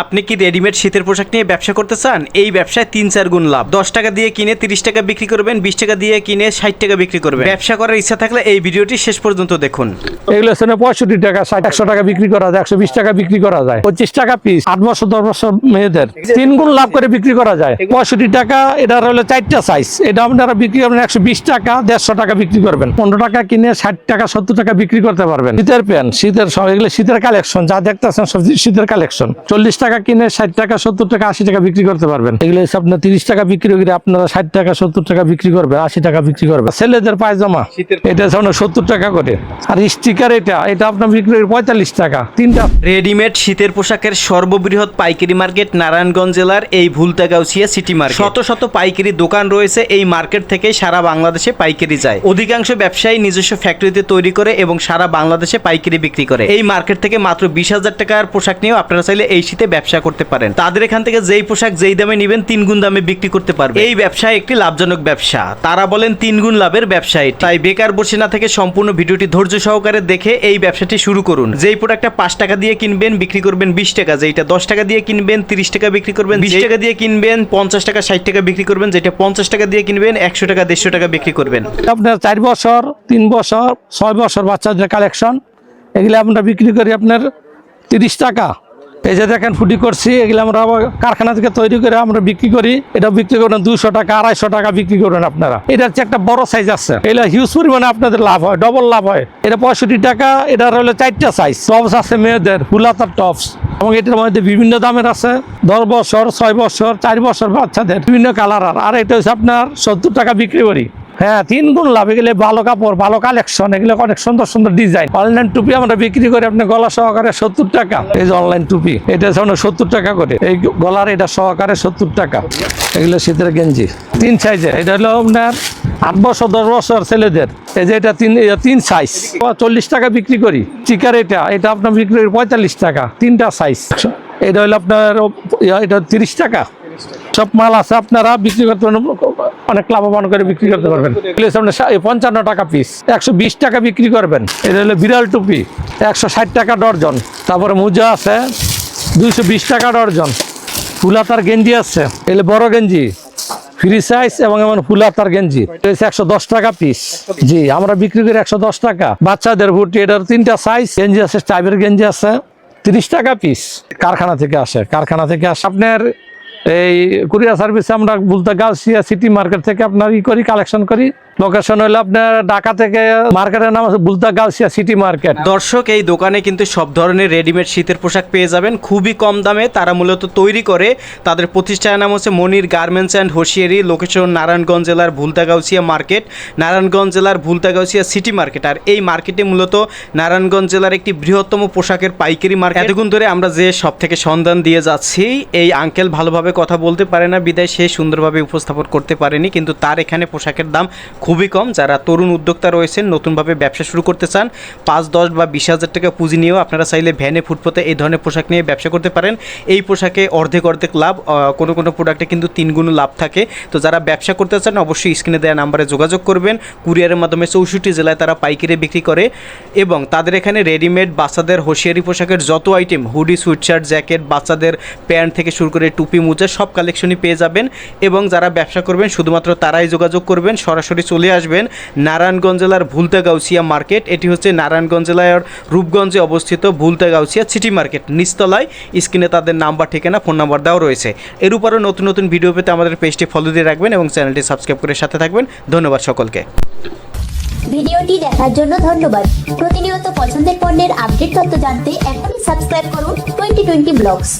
আপনি কি রেডিমেড শীতের পোশাক নিয়ে ব্যবসা করতে চান? এই ব্যবসায় তিন চার গুণ লাভ। দশ টাকা দিয়ে কিনে তিরিশ টাকা বিক্রি করবেন, বিশ টাকা দিয়ে কিনে ষাট টাকা বিক্রি করবেন। ব্যবসা করার ইচ্ছা থাকলে এই ভিডিওটি শেষ পর্যন্ত দেখুন। এগুলো পঁয়ষট্টি টাকা, ষাট, একশো টাকা বিক্রি করা যায়, একশো বিশ টাকা বিক্রি করা যায়। পঁচিশ টাকা পিস আট বছর, দশ বছর মেয়েদের। তিন গুণ লাভ করে বিক্রি করা যায়। পঁয়ষট্টি টাকা, এটা হলো চারটা সাইজ এটা আপনারা বিক্রি করবেন একশো বিশ টাকা, দেড়শো টাকা বিক্রি করবেন। পনেরো টাকা কিনে ষাট টাকা, সত্তর টাকা বিক্রি করতে পারবেন। শীতের প্যান্ট শীতের এগুলো শীতের কালেকশন যা দেখতেছেন সব শীতের কালেকশন চল্লিশ টাকা কিনে ষাট টাকা সত্তর টাকা আশি টাকা বিক্রি করতে পারবেন। এগুলো হচ্ছে আপনার তিরিশ টাকা বিক্রি করে আপনারা ষাট টাকা সত্তর টাকা বিক্রি করবেন আশি টাকা বিক্রি করবেন ছেলেদের পায়জামা এটা হচ্ছে আপনার সত্তর টাকা করে। আর স্টিকার এটা এটা আপনার বিক্রি করে পঁয়তাল্লিশ টাকা। তিনটা। রেডিমেড শীতের পোশাকের সর্ববৃহৎ পাইকারি মার্কেট নারায়ণগঞ্জ জেলার এই ভুলতাগাউছিয়া সিটি মার্কেট। শত শত পাইকারি দোকান রয়েছে এই মার্কেট থেকে সারা বাংলাদেশে পাইকারি যায়। অধিকাংশ ব্যবসায়ী নিজস্ব ফ্যাক্টরিতে তৈরি করে এবং সারা বাংলাদেশে পাইকারি বিক্রি করে। এই মার্কেট থেকে মাত্র বিশ হাজার টাকার পোশাক নিয়েও আপনারা চাইলে এই শীতে ব্যবসা করতে পারেন। তাদের এখান থেকে যেই পোশাক যেই দামে নেবেন তিন গুণ দামে বিক্রি করতে পারবে এই ব্যবসা একটি লাভজনক ব্যবসা। তারা বলেন তিন গুণ লাভের ব্যবসায়ী তাই বেকার বসে না থেকে সম্পূর্ণ ভিডিওটি ধৈর্য সহকারে দেখে এই ব্যবসাটি শুরু করুন। যেই প্রোডাক্টটা পাঁচ টাকা দিয়ে কিনবেন বিক্রি করবেন বিশ টাকা। যেটা দশ টাকা দিয়ে কিনবেন তিরিশ টাকা বিক্রি করবেন। বিশ টাকা দিয়ে কিনবেন পঞ্চাশ টাকা ষাট টাকা বিক্রি করবেন। যেটা পঞ্চাশ টাকা দিয়ে কিনবেন একশো টাকা দেড়শো টাকা বিক্রি করবেন। আপনার চার বছর তিন বছর ছয় বছর বাচ্চাদের কালেকশন এগুলো আমরা বিক্রি করি আপনার তিরিশ টাকা। এই যে দেখেন ফুটি করছি, এগুলো আমরা কারখানা থেকে তৈরি করে আমরা বিক্রি করি। এটা বিক্রি করেন দুশো টাকা, আড়াইশো টাকা বিক্রি করেন আপনারা। এটা হচ্ছে একটা বড় সাইজ আছে। এগুলো হিউজ পরিমাণে আপনাদের লাভ হয় ডবল লাভ হয়। এটা পঁয়ষট্টি টাকা, এটা হলো চারটা সাইজ টপস আছে মেয়েদের, ফুলাতার টপস এবং এটার মধ্যে বিভিন্ন দামের আছে। দশ বছর, ছয় বছর, চার বছর বাচ্চাদের বিভিন্ন কালার আর এটা হচ্ছে আপনার সত্তর টাকা বিক্রি করি। হ্যাঁ তিন গুণ লাভ, এগুলো ভালো কাপড়, ভালো কালেকশন এগুলো অনেক সুন্দর সুন্দর ডিজাইন অনলাইন টুপি আমরা বিক্রি করি আপনি গলা সহকারে সত্তর টাকা। এই যে অনলাইন টুপি, এটা হচ্ছে সত্তর টাকা করে। এই গলার এটা সহকারে সত্তর টাকা। এগুলো শীতের গেঞ্জি, তিন সাইজের এটা হলো আপনার আট বছর, দশ বছর ছেলেদের। এই যে এটা তিন তিন সাইজ চল্লিশ টাকা বিক্রি করি। চিকার এটা এটা আপনার বিক্রি করি পঁয়তাল্লিশ টাকা, তিনটা সাইজ এটা হলো আপনার এটা তিরিশ টাকা। সব মাল আছে আপনারা বিক্রি করতে অনেক লাভবান করে বিক্রি করতে পারবেন। পঞ্চান্ন টাকা পিস একশো বিশ টাকা বিক্রি করবেন। এটা হলো বিড়াল টুপি। একশো ষাট টাকা ডর্জন। তারপরে মোজা আছে। দুইশো বিশ টাকা ডর্জন। ফুলাতার গেঞ্জি আছে। এগুলো বড় গেঞ্জি। ফ্রি সাইজ এবং এমন ফুলাতার গেঞ্জি। একশো দশ টাকা পিস জি, আমরা বিক্রি করি একশো দশ টাকা। বাচ্চাদের ভর্তি এটার তিনটা সাইজ গেঞ্জি আছে টাইপের গেঞ্জি আছে। তিরিশ টাকা পিস কারখানা থেকে আসে। কারখানা থেকে আসে। আপনার এই কুরিয়ার সার্ভিসে আমরা বলতে গাছ সিটি মার্কেট থেকে আপনার ই করি কালেকশন করি। লোকেশন হলো আপনার ঢাকা থেকে মার্কেটের নাম বুলতা গাউসিয়া সিটি মার্কেট দর্শক, এই দোকানে কিন্তু সব ধরনের রেডিমেড শীতের পোশাক পেয়ে যাবেন। খুবই কম দামে তারা মূলত তৈরি করে। তাদের প্রতিষ্ঠানের নাম হচ্ছে Monir garments and hosiery location Narayanganj জেলার ভুলতাগাউসিয়া মার্কেট নারায়ণগঞ্জ জেলার ভুলতাগাউসিয়া সিটি মার্কেট আর এই মার্কেটে মূলত নারায়ণগঞ্জ জেলার একটি বৃহত্তম পোশাকের পাইকারি মার্কেট এতক্ষণ ধরে আমরা যে সব থেকে সন্ধান দিয়ে যাচ্ছি, এই আঙ্কেল ভালোভাবে কথা বলতে পারে না, বিদায় সে সুন্দরভাবে উপস্থাপন করতে পারেনি, কিন্তু তার এখানে পোশাকের দাম খুবই কম। যারা তরুণ উদ্যোক্তা রয়েছেন, নতুনভাবে ব্যবসা শুরু করতে চান, পাঁচ, দশ বা বিশ হাজার টাকা পুঁজি নিয়েও আপনারা চাইলে ভ্যানে ফুটপথে এই ধরনের পোশাক নিয়ে ব্যবসা করতে পারেন। এই পোশাকে অর্ধেক অর্ধেক লাভ কোনো কোনো প্রোডাক্টে কিন্তু তিন গুণ লাভ থাকে। তো যারা ব্যবসা করতে চান, অবশ্যই স্ক্রিনে দেওয়া নাম্বারে যোগাযোগ করবেন। কুরিয়ারের মাধ্যমে চৌষট্টি জেলায় তারা পাইকারি বিক্রি করে এবং তাদের এখানে রেডিমেড বাচ্চাদের হোশিয়ারি পোশাকের যত আইটেম, হুডি, সুইটশার্ট, জ্যাকেট, বাচ্চাদের প্যান্ট থেকে শুরু করে টুপি, মোজা সব কালেকশনই পেয়ে যাবেন। এবং যারা ব্যবসা করবেন, শুধুমাত্র তারাই যোগাযোগ করবেন। সরাসরি চলে আসবেন নারায়ণগঞ্জ জেলার ভুলতাগাউসিয়া মার্কেট। এটি হচ্ছে নারায়ণগঞ্জ জেলার রূপগঞ্জে অবস্থিত ভুলতাগাউসিয়া সিটি মার্কেট। নিচতলায় স্ক্রিনে তাদের নাম্বার, ঠিকানা, ফোন নাম্বার দেওয়া রয়েছে। এর উপরও নতুন নতুন ভিডিও পেতে আমাদের পেজটি ফলো দিয়ে রাখবেন এবং চ্যানেলটি সাবস্ক্রাইব করে সাথে থাকবেন। ধন্যবাদ সকলকে। ভিডিওটি দেখার জন্য ধন্যবাদ। প্রতিনিয়ত পছন্দের পণ্যের আপডেট তথ্য জানতে এখনই সাবস্ক্রাইব করুন টোয়েন্টি টোয়েন্টি ব্লগস।